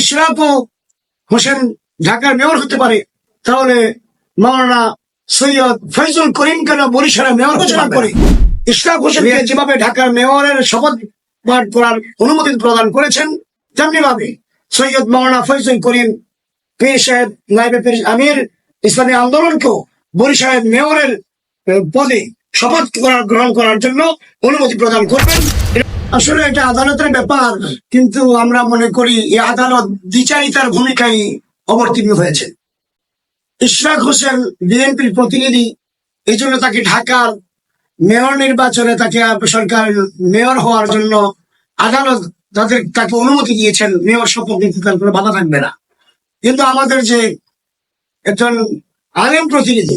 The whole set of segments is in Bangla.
ইশরাক হোসেন ঢাকার মেয়র হতে পারে তাহলে মাওলানা সৈয়দ ফৈজুল করিম কেন বরিশালের মেয়র ঘোষণা করে ইশরাক হোসেনকে যেভাবে ঢাকার মেয়রের শপথ পাঠ করার অনুমতি প্রদান করেছেন তেমনি ভাবে সৈয়দ মাওলানা ফৈজুল করিম পীর সাহেব নাইবে পীর আমির ইসলামী আন্দোলনকেও বরিশালের মেয়রের পদে শপথ করার গ্রহণ করার জন্য অনুমতি প্রদান করবেন। আসলে এটা আদালতের ব্যাপার, কিন্তু আমরা মনে করি এই আদালত দ্বিচারিতার ভূমিকায় অবতীর্ণ হয়েছে। ইশরাক হোসেন বিএনপির প্রতিনিধি এই জন্য তাকে ঢাকার মেয়র নির্বাচনে তাকে সরকার মেয়র হওয়ার জন্য আদালত তাদের, তাকে অনুমতি দিয়েছেন, মেয়র নিতে তার কোনো বাধা থাকবে না। কিন্তু আমাদের যে একজন আলেম প্রতিনিধি,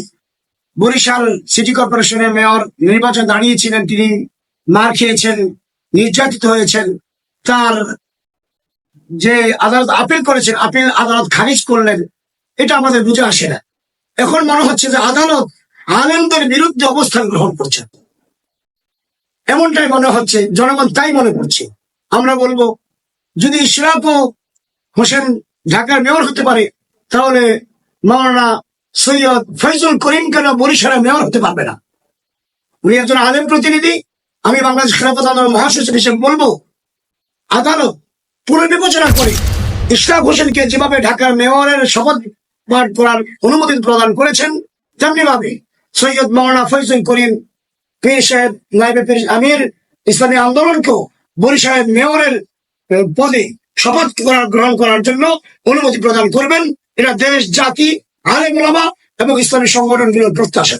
বরিশাল সিটি কর্পোরেশনের মেয়র নির্বাচন দাঁড়িয়েছিলেন, তিনি মার খেয়েছেন নির্যাতিত হয়েছেন, তার যে আদালত আপিল করেছেন আপিল আদালত খারিজ করলেন, এটা আমাদের বুঝে আসে না। এখন মনে হচ্ছে যে আদালত আলেমদের বিরুদ্ধে অবস্থান গ্রহণ করছেন এমনটাই মনে হচ্ছে, জনগণ তাই মনে করছে। আমরা বলব, যদি ইশরাক ও হোসেন ঢাকার মেয়র হতে পারে, তাহলে মাওলানা সৈয়দ ফৈজুল করিম কেন বরিশালের মেয়র হতে পারবে না? উনি একজন আলেম প্রতিনিধি আমি বাংলাদেশ খেলাফত আন্দোলন মহাসচিব হিসেবে বলব, আদালত পুনর্বিবেচনা করে ইশরাক হোসেনকে যেভাবে ঢাকার মেয়রের শপথ পাঠ করার অনুমতি প্রদান করেছেন তেমনি ভাবে সৈয়দ মাওলানা ফৈজুল করিম, পীর সাহেব নাইবে আমির ইসলামী আন্দোলনকেও বরিশালের মেয়রের পদে শপথ করার গ্রহণ করার জন্য অনুমতি প্রদান করবেন। এটা দেশ, জাতি, আলেম এবং ইসলামী সংগঠনগুলোর প্রত্যাশা।